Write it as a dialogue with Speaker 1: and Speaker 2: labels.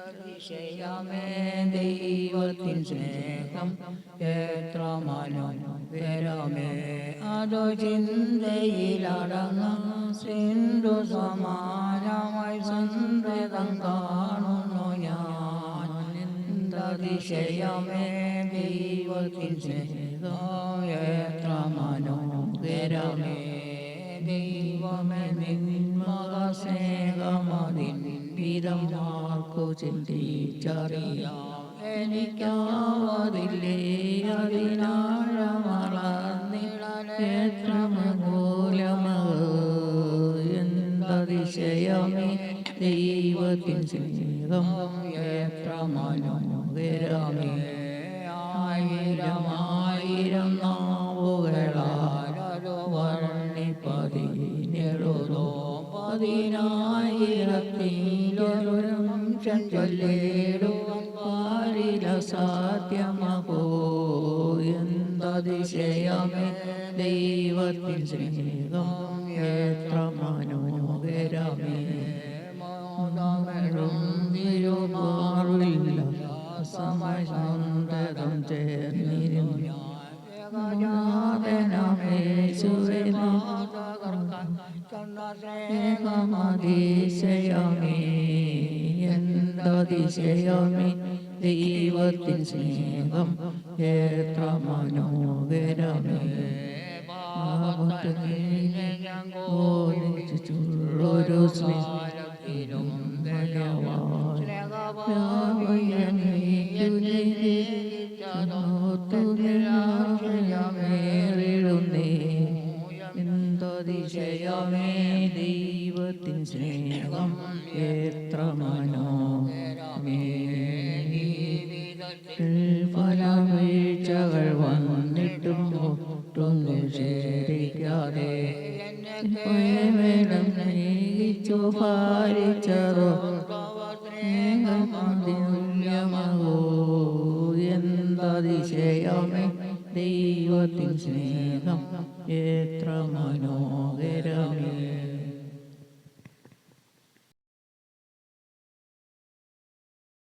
Speaker 1: അതിശയമേ ദൈവത്തിൻ സ്നേഹം എത്ര മനോഹരമേ അതോ ചിന്തയിലടങ്ങും സിന്ധു സമാനമായി സന്തതം കാണുന്നു ഞാൻ എന്തതിശയമേ ദൈവത്തിൻ സ്നേഹം എത്ര മനോഹരമേ ദൈവമേ നിന്മക സ്നേഹമതിൻ വിധം മാർക്കു ചിന്തിച്ചറിയാം എനിക്കാവതില്ലേ എന്തതിശയമേ ദൈവത്തിൻ സ്നേഹം എത്ര മനോഹരമേ പതിനായിരത്തിലൊരു നിമിഷം ചൊല്ലിടുവാൻ പാരില സാധ്യമകോ? എന്തതിശയമേ? ദൈവത്തിൻ സ്നേഹം തിരുമാറില്ല സമയം ചേർന്നിരുന്നു സ്നേഹമതിശയമേ എന്തതിശയമേ? ദൈവത്തിൻ സ്നേഹം എത്ര മനോഹരമേ. ഒരു സ്നേഹത്തിലും എന്തതിശയമേ ദൈവത്തിൻ സ്നേഹം എത്ര മനോമേ പല വീഴ്ചകൾ വന്നിട്ടും ഒട്ടൊന്നും ശേഷിക്കാതെ വേണം സ്നേഹിച്ചു ഭാരിച്ചതോ സ്നേഹമതില്യമോ എന്തതിശയമേ ദൈവത്തിൻ സ്നേഹം എത്ര മനോഹരമേ.